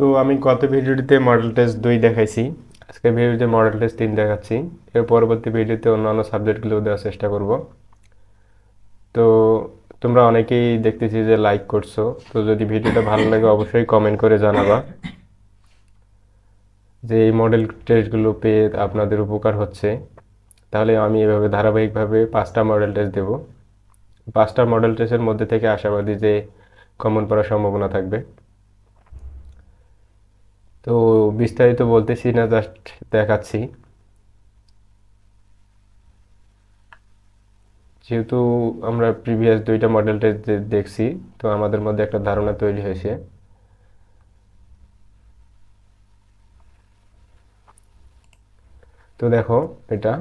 তো আমি গত ভিডিওটিতে মডেল টেস্ট দুই দেখাইছি। আজকে ভিডিওতে মডেল টেস্ট তিন দেখাচ্ছি। এর পরবর্তী ভিডিওতে অন্যান্য সাবজেক্টগুলো দেওয়ার চেষ্টা করব। তো তোমরা অনেকেই দেখতেছি যে লাইক করছ। তো যদি ভিডিওটা ভালো লাগে, অবশ্যই কমেন্ট করে জানাবা যে এই মডেল টেস্টগুলো পেয়ে আপনাদের উপকার হচ্ছে। তাহলে আমি এভাবে ধারাবাহিকভাবে পাঁচটা মডেল টেস্ট দেব। পাঁচটা মডেল টেস্টের মধ্যে থেকে আশাবাদী যে কমন পড়ার সম্ভাবনা থাকবে। তো বিস্তারিত বলতেছি না জাস্ট দেখাচ্ছি। যেহেতু আমরা প্রিভিয়াস দুইটা মডেলটা দেখছি, তো আমাদের মধ্যে একটা ধারণা তৈরি হয়েছে। তো দেখো এটা,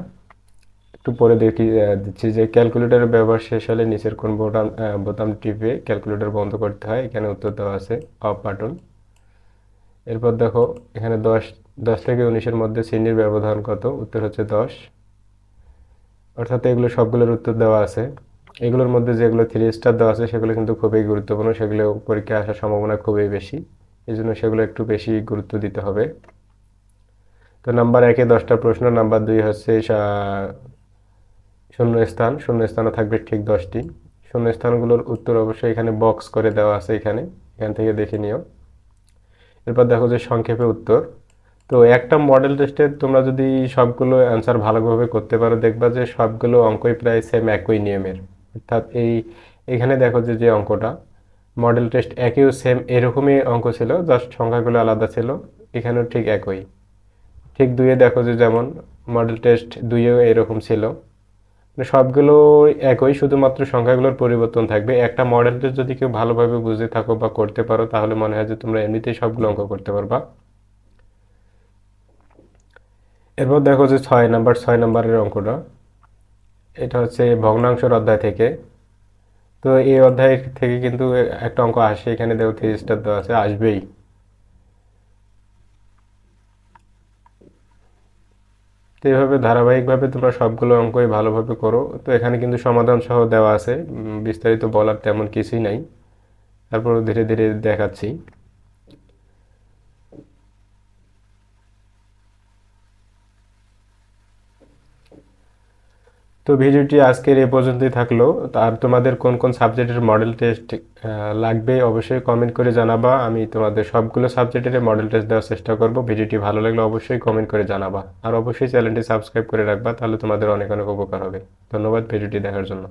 একটু পরে দেখি দিচ্ছি যে ক্যালকুলেটরের ব্যবহার শেষ হলে নিচের কোন বোতাম বোতাম টিপে ক্যালকুলেটর বন্ধ করতে হয়। এখানে উত্তর দেওয়া আছে অফ বাটন এরপর দেখো, এখানে দশ দশ থেকে উনিশের মধ্যে শ্রেণির ব্যবধান কত? উত্তর হচ্ছে দশ। অর্থাৎ এগুলো সবগুলোর উত্তর দেওয়া আছে। এগুলোর মধ্যে যেগুলো থ্রি স্টার দেওয়া আছে, সেগুলো কিন্তু খুবই গুরুত্বপূর্ণ। সেগুলো পরীক্ষায় আসার সম্ভাবনা খুবই বেশি। এই জন্য সেগুলো একটু বেশি গুরুত্ব দিতে হবে। তো নাম্বার একে দশটা প্রশ্ন, নাম্বার দুই হচ্ছে শূন্য স্থান শূন্য স্থানে থাকবে ঠিক দশটি। শূন্য স্থানগুলোর উত্তর অবশ্যই এখানে বক্স করে দেওয়া আছে এখানে। এখান থেকে দেখে নিও। এরপর দেখো যে সংক্ষেপে উত্তর। তো একটা মডেল টেস্টে তোমরা যদি সবগুলো অ্যান্সার ভালোভাবে করতে পারো, দেখবা যে সবগুলো অঙ্কই প্রায় সেম একই নিয়মের। অর্থাৎ এই, এখানে দেখো যে যে অঙ্কটা মডেল টেস্ট একইও সেম এরকমই অঙ্ক ছিল জাস্ট সংখ্যাগুলো আলাদা ছিল, এখানেও ঠিক একই। ঠিক দুইয়ে দেখো যে যেমন মডেল টেস্ট দুইয়েও এরকম ছিল। সবগুলো একই, শুধুমাত্র সংখ্যাগুলোর পরিবর্তন থাকবে। একটা মডেলটা যদি কেউ ভালোভাবে বুঝে থাকো বা করতে পারো, তাহলে মনে হয় যে তোমরা এমনিতেই সবগুলো অঙ্ক করতে পারবা। এরপর দেখো যে ছয় নাম্বার, ছয় নাম্বারের অঙ্কটা। এটা হচ্ছে ভগ্নাংশের অধ্যায় থেকে। তো এই অধ্যায় থেকে কিন্তু একটা অঙ্ক আসে, এখানে দেখো থ্রি স্টার দেওয়া আছে, আসবেই। তো এইভাবে ধারাবাহিকভাবে তোমরা সবগুলো অঙ্কই ভালোভাবে করো। তো এখানে কিন্তু সমাধান সহ দেওয়া আছে। বিস্তারিত বলার তেমন কিছুই নাই। তারপর ধীরে ধীরে দেখাচ্ছি। তো ভিডিওটি আজকের এ পর্যন্তই থাকল। আর তোমাদের কোন কোন সাবজেক্টের মডেল টেস্ট লাগবে অবশ্যই কমেন্ট করে জানাবা। আমি তোমাদের সবগুলো সাবজেক্টের মডেল টেস্ট দেওয়ার চেষ্টা করব। ভিডিওটি ভালো লাগলে অবশ্যই কমেন্ট করে জানাবা। আর অবশ্যই চ্যানেলটি সাবস্ক্রাইব করে রাখবা, তাহলে তোমাদের অনেক অনেক উপকার হবে। ধন্যবাদ ভিডিওটি দেখার জন্য।